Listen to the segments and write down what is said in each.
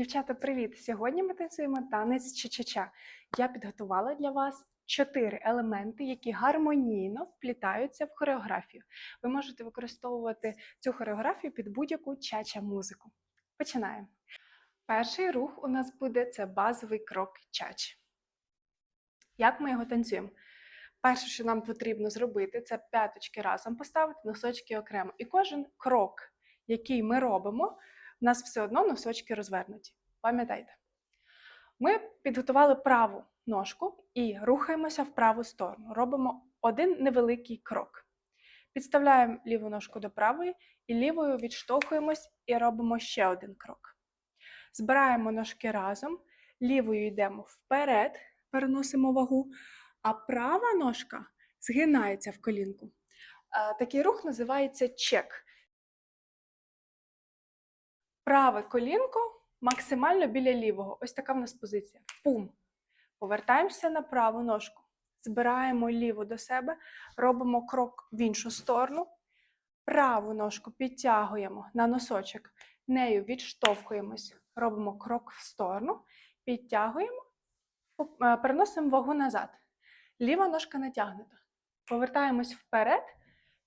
Дівчата, привіт! Сьогодні ми танцюємо танець ча-ча-ча. Я підготувала для вас чотири елементи, які гармонійно вплітаються в хореографію. Ви можете використовувати цю хореографію під будь-яку чача музику. Починаємо. Перший рух у нас буде це базовий крок чач. Як ми його танцюємо? Перше, що нам потрібно зробити, це п'яточки разом поставити, носочки окремо. І кожен крок, який ми робимо, у нас все одно носочки розвернуті. Пам'ятайте. Ми підготували праву ножку і рухаємося в праву сторону. Робимо один невеликий крок. Підставляємо ліву ножку до правої і лівою відштовхуємось і робимо ще один крок. Збираємо ножки разом, лівою йдемо вперед, переносимо вагу, а права ножка згинається в колінку. Е, Такий рух називається чек. Праве колінко максимально біля лівого. Ось така в нас позиція. Пум. Повертаємося на праву ножку. Збираємо ліву до себе, робимо крок в іншу сторону. Праву ножку підтягуємо на носочок, нею відштовхуємось, робимо крок в сторону, підтягуємо, е, переносимо вагу назад. Ліва ножка натягнута. Повертаємось вперед,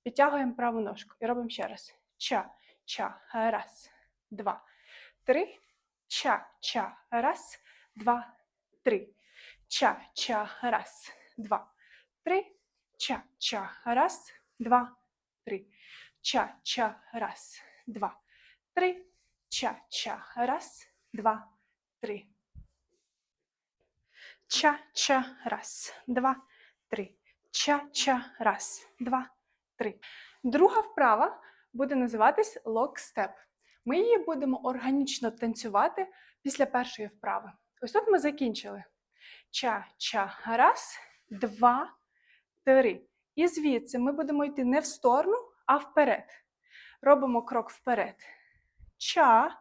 підтягуємо праву ножку і робимо ще раз. Ча, ча, раз, два, три. Ча, ча, раз, два, три. Ча, ча, раз, два, три. Ча, ча, раз, два, три. Ча, ча, раз, два, три. Ча, ча, раз, два, три. Ча, ча, раз, два, три. Ча, ча, раз, два, три. Друга вправа буде називатись лок-степ. Ми її будемо органічно танцювати після першої вправи. Ось тут ми закінчили. Ча-ча. Раз, два, три. І звідси ми будемо йти не в сторону, а вперед. Робимо крок вперед. Ча.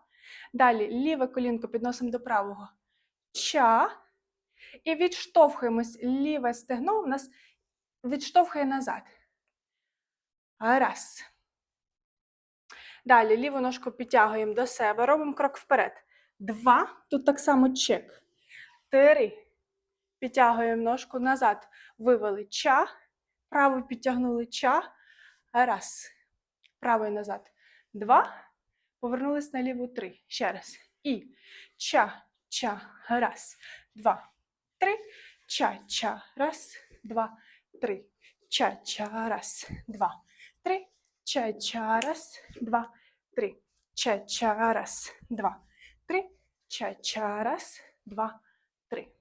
Далі ліве колінко підносимо до правого. Ча. І відштовхуємось. Ліве стегно у нас відштовхує назад. Раз. Далі ліву ножку підтягуємо до себе, робимо крок вперед. Два. Тут так само чек. Три. Підтягуємо ножку назад. Вивели ча. Правою підтягнули ча. Раз. Правою назад. Два. Повернулись на ліву три. Ще раз. І ча, ча. Раз. Два. Три. Ча, ча. Раз. Два. Три. Ча, ча. Раз. Два. Три. Ча, ча. Раз. Два. Три. Ча, ча. Раз. Два. Три. Ча, ча. Раз. Два. Три.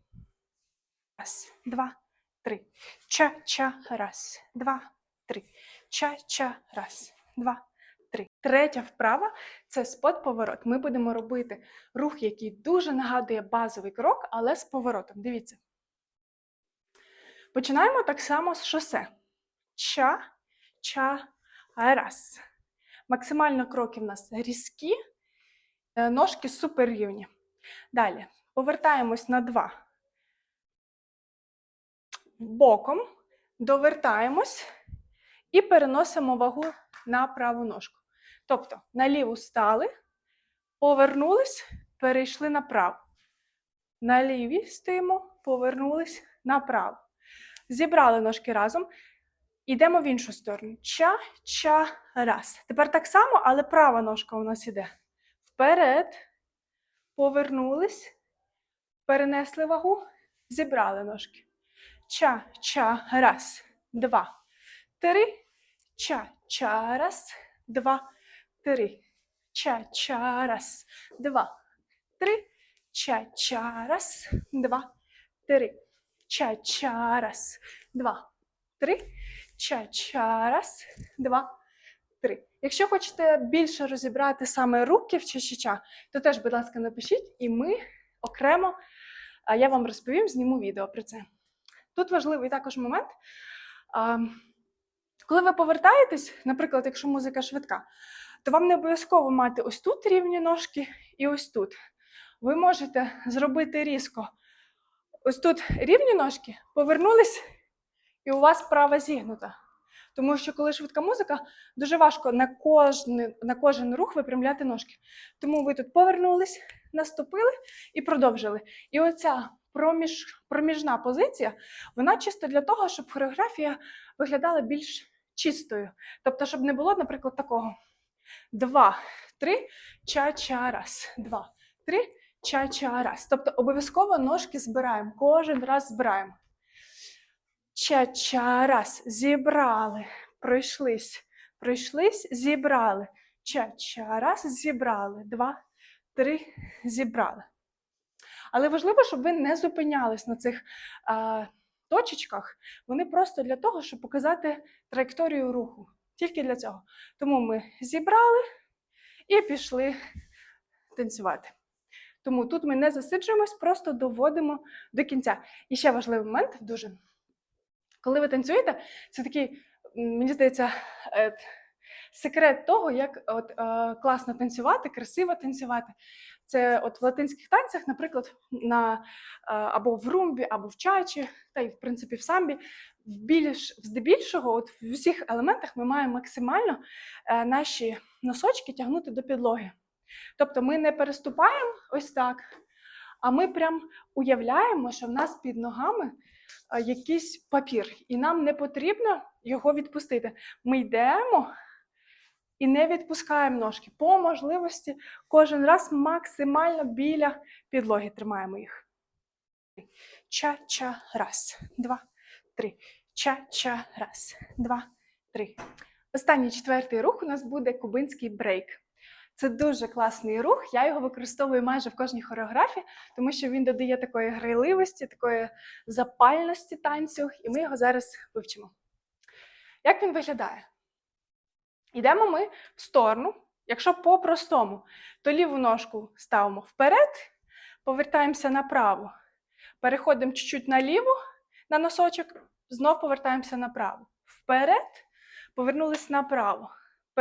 Раз, два, три. Ча-ча, раз, два, три. Ча-ча, раз, два, три. Третя вправа це спот-поворот. Ми будемо робити рух, який дуже нагадує базовий крок, але з поворотом. Дивіться. Починаємо так само з шосе. Ча, ча, раз. Максимально кроки в нас різкі, е, ножки супер рівні. Далі повертаємось на два боком, довертаємось і переносимо вагу на праву ножку. Тобто на ліву стали, повернулись, перейшли на праву. На лівій стоїмо, повернулись направо. Зібрали ножки разом. Йдемо в іншу сторону. Ча, ча, раз. Тепер так само, але права ножка у нас іде. Вперед. Повернулись, перенесли вагу, зібрали ножки. Ча, ча, раз, два, три. Ча, ча, раз, два, три. Ча, ча, раз, два, три. Ча, ча, раз, два, три. Ча, ча, раз, два, три. Ча, ча, раз, два, три. Якщо хочете більше розібрати саме руки в ча-ча-ча, то теж, будь ласка, напишіть, і ми окремо, я вам розповім, зніму відео про це. Тут важливий також момент. Коли ви повертаєтесь, наприклад, якщо музика швидка, то вам не обов'язково мати ось тут рівні ножки і ось тут. Ви можете зробити різко. Ось тут рівні ножки, повернулись, і у вас права зігнута. Тому що коли швидка музика, дуже важко на кожен, на кожен рух випрямляти ножки. Тому ви тут повернулись, наступили і продовжили. І оця проміж, проміжна позиція, вона чисто для того, щоб хореографія виглядала більш чистою. Тобто, щоб не було, наприклад, такого. Два, три, ча-ча, раз, два, три, ча-ча, раз. Тобто обов'язково ножки збираємо, кожен раз збираємо. Ча-ча, раз, зібрали, пройшлись, пройшлись, зібрали. Ча-ча, раз, зібрали, два, три, зібрали. Але важливо, щоб ви не зупинялись на цих а, точечках. Вони просто для того, щоб показати траєкторію руху. Тільки для цього. Тому ми зібрали і пішли танцювати. Тому тут ми не засиджуємось, просто доводимо до кінця. І ще важливий момент дуже. Коли ви танцюєте, це такий, мені здається, е, секрет того, як от, е, класно танцювати, красиво танцювати. Це от в латинських танцях, наприклад, на, е, або в румбі, або в чачі, та й в принципі в самбі, більш здебільшого, от в усіх елементах ми маємо максимально е, наші носочки тягнути до підлоги. Тобто ми не переступаємо ось так, а ми прям уявляємо, що в нас під ногами якийсь папір, і нам не потрібно його відпустити. Ми йдемо і не відпускаємо ножки. По можливості кожен раз максимально біля підлоги тримаємо їх. Ча-ча, раз, два, три. Ча-ча, раз, два, три. Останній четвертий рух у нас буде кубинський брейк. Це дуже класний рух. Я його використовую майже в кожній хореографії, тому що він додає такої грайливості, такої запальності танцю, і ми його зараз вивчимо. Як він виглядає? Йдемо ми в сторону. Якщо по-простому, то ліву ножку ставимо вперед, повертаємося направо. Переходимо чуть-чуть наліво на носочок, знов повертаємося направо. Вперед, повернулись направо.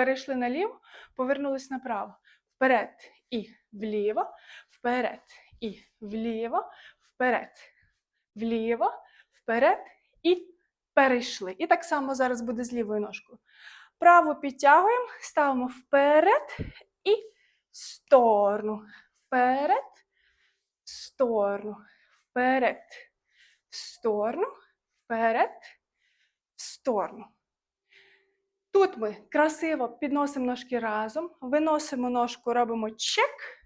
Перейшли наліво, повернулись направо. Вперед і вліво, вперед і вліво, вперед, вліво, вперед і перейшли. І так само зараз буде з лівою ножкою. Праву підтягуємо, ставимо вперед і в сторону. Вперед, в сторону, вперед, в сторону, вперед, в сторону. Тут ми красиво підносимо ножки разом, виносимо ножку, робимо чек,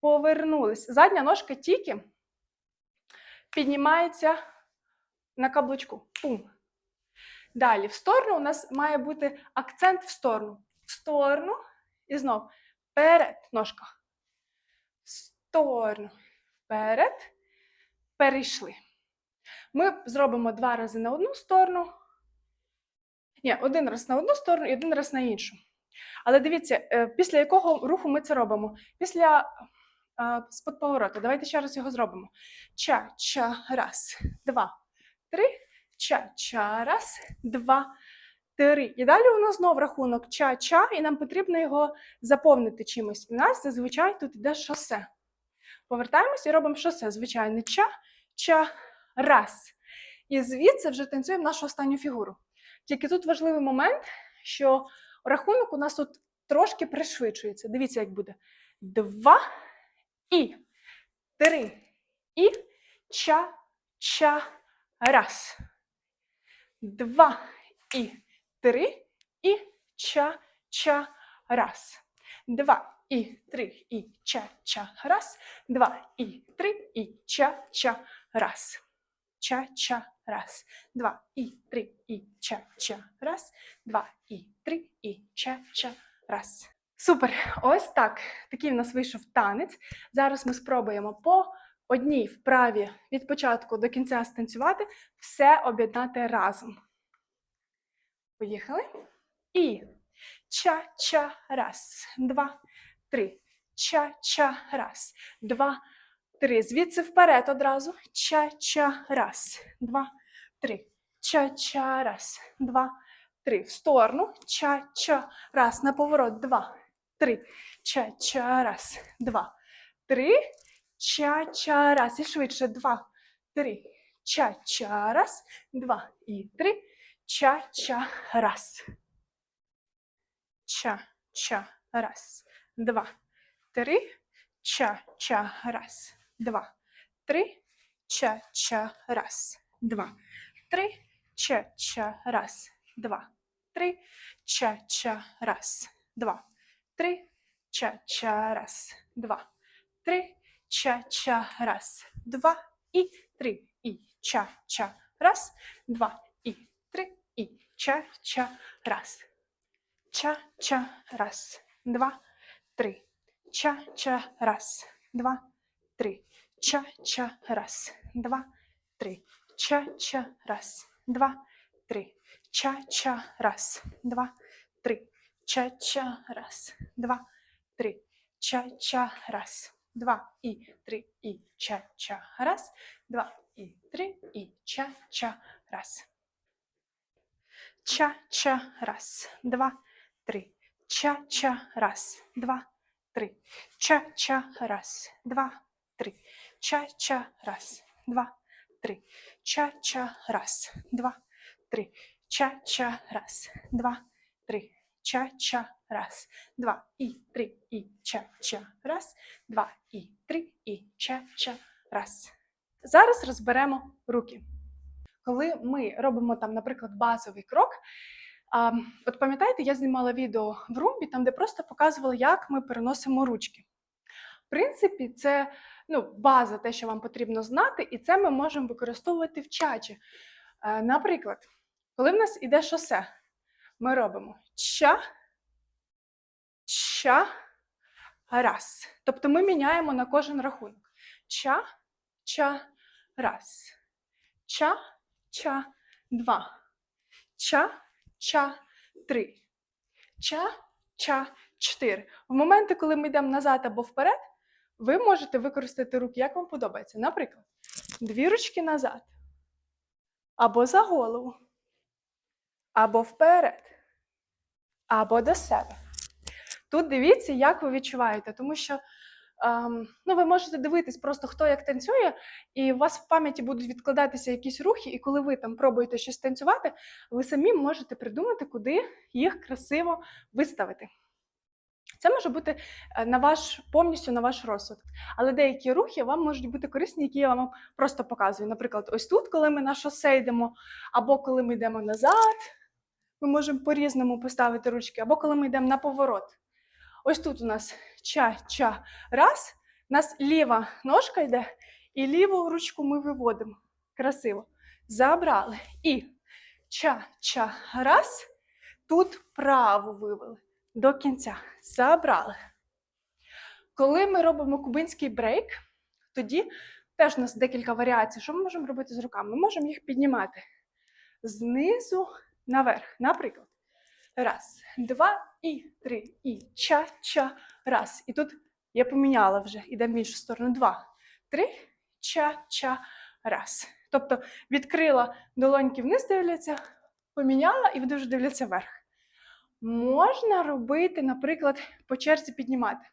повернулись. Задня ножка тільки піднімається на каблучку. Пум. Далі, в сторону у нас має бути акцент в сторону. В сторону і знов вперед ножка. В сторону. Вперед. Перейшли. Ми зробимо два рази на одну сторону. Ні, один раз на одну сторону і один раз на іншу. Але дивіться, е, після якого руху ми це робимо? Після спод повороту. Давайте ще раз його зробимо. Ча-ча, раз, два, три. Ча-ча, раз, два, три. І далі у нас знов рахунок ча-ча, і нам потрібно його заповнити чимось. У нас зазвичай тут йде шосе. Повертаємося і робимо шосе. Звичайне ча-ча, раз. І звідси вже танцюємо нашу останню фігуру. Тільки тут важливий момент, що рахунок у нас тут трошки пришвидшується. Дивіться, як буде. Два і три. І ча-ча, раз. Два і три. І ча-ча, раз. Два і три. І ча-ча, раз. Два і три. І ча-ча, раз. Ча-ча, раз. Два і три. І ча-ча, раз. Два і три. І ча-ча, раз. Супер! Ось так. Такий в нас вийшов танець. Зараз ми спробуємо по одній вправі від початку до кінця станцювати, все об'єднати разом. Поїхали. І ча-ча, раз, два, три. Ча-ча, раз, два, три. Звідси вперед одразу. Ча-ча, раз, два, три. Ча-ча, раз, два, три. В сторону. Ча-ча, раз. На поворот. Два, три. Ча-ча, раз, два, три. Ча-ча, раз. І швидше. Два, три. Ча-ча, раз, два і три. ча-ча, раз. Ча-ча, раз, два, три, ча-ча, раз, два, три, ча-ча, раз, два, три, ча-ча, раз, два, три, ча-ча, раз, два, три, ча-ча, раз, два, три, ча-ча, раз, два. І три, і ча-ча, раз, два, і три, і ча-ча, раз. Ча-ча, раз, два, три. Ча-ча, раз, два, три. Ча-ча, раз, два, три. Ча-ча, раз, два, три. Ча-ча, раз, два, три. Ча-ча, раз, два, три. Ча-ча, раз, два і три. І ча-ча, раз, два і три. І ча-ча, раз. Ча-ча, раз, два, три. Ча-ча, раз, два, три. Ча-ча, раз, два, три. Ча-ча, раз, два, три. Ча-ча, раз, два, три. Ча-ча, раз, два, три. Ча-ча, раз, два і три. І ча-ча, раз, два і три. І ча-ча, раз. Зараз розберемо руки. Коли ми робимо там, наприклад, базовий крок, а, от пам'ятаєте, я знімала відео в румбі, там, де просто показували, як ми переносимо ручки. В принципі, це ну, база, те, що вам потрібно знати, і це ми можемо використовувати в чаті. Е, Наприклад, коли в нас іде шосе, ми робимо ча, ча, раз. Тобто ми міняємо на кожен рахунок. Ча, ча, раз. Ча, ча, два. Ча, ча, три. Ча, ча, чотири. В моменти, коли ми йдемо назад або вперед, ви можете використати руки, як вам подобається. Наприклад, дві ручки назад, або за голову, або вперед, або до себе. Тут дивіться, як ви відчуваєте, тому що ем, ну, ви можете дивитись просто, хто як танцює, і у вас в пам'яті будуть відкладатися якісь рухи, і коли ви там пробуєте щось танцювати, ви самі можете придумати, куди їх красиво виставити. Це може бути е, на ваш повністю на ваш розсуд. Але деякі рухи вам можуть бути корисні, які я вам просто показую. Наприклад, ось тут, коли ми на шосе йдемо, або коли ми йдемо назад, ми можемо по-різному поставити ручки, або коли ми йдемо на поворот. Ось тут у нас ча-ча. Раз. У нас ліва ножка йде, і ліву ручку ми виводимо. Красиво. Забрали. І ча-ча. Раз. Тут праву вивели до кінця. Забрали. Коли ми робимо кубинський брейк, тоді теж у нас декілька варіацій. Що ми можемо робити з руками? Ми можемо їх піднімати знизу наверх. Наприклад, раз, два і три. І ча-ча. Раз. І тут я поміняла вже, ідемо в іншу сторону. Два, три, ча-ча. Раз. Тобто відкрила долоньки вниз дивляться, поміняла і вони вже дивляться вверх. Можна робити, наприклад, по черзі піднімати.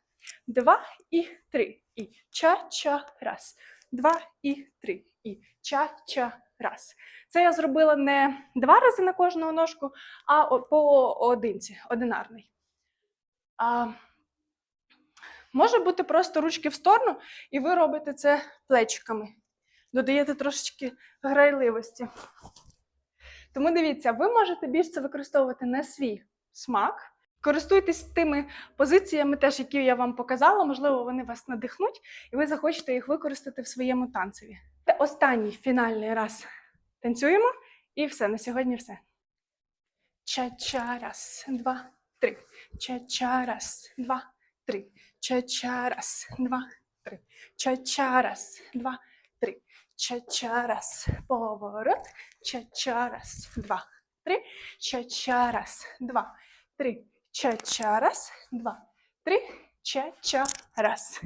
Два і три. І ча-ча раз. Два і три. І ча-ча раз. Це я зробила не два рази на кожну ножку, а по одинці, одинарний. А, може бути просто ручки в сторону, і ви робите це плечиками. Додаєте трошечки грайливості. Тому дивіться, ви можете більше це використовувати на свій смак. Користуйтесь тими позиціями, теж, які я вам показала, можливо, вони вас надихнуть, і ви захочете їх використати в своєму танцеві. Це останній фінальний раз танцюємо, і все, на сьогодні все. Ча-ча, раз, два, три. Ча-ча, раз, два, три. Ча-ча, раз, два, три. Ча-ча, раз, два, три. Ча-ча, раз, поворот. Ча-ча, раз, два, три. Ча-ча, раз, два, три. Ча-ча, раз, два, три. Ча-ча, раз.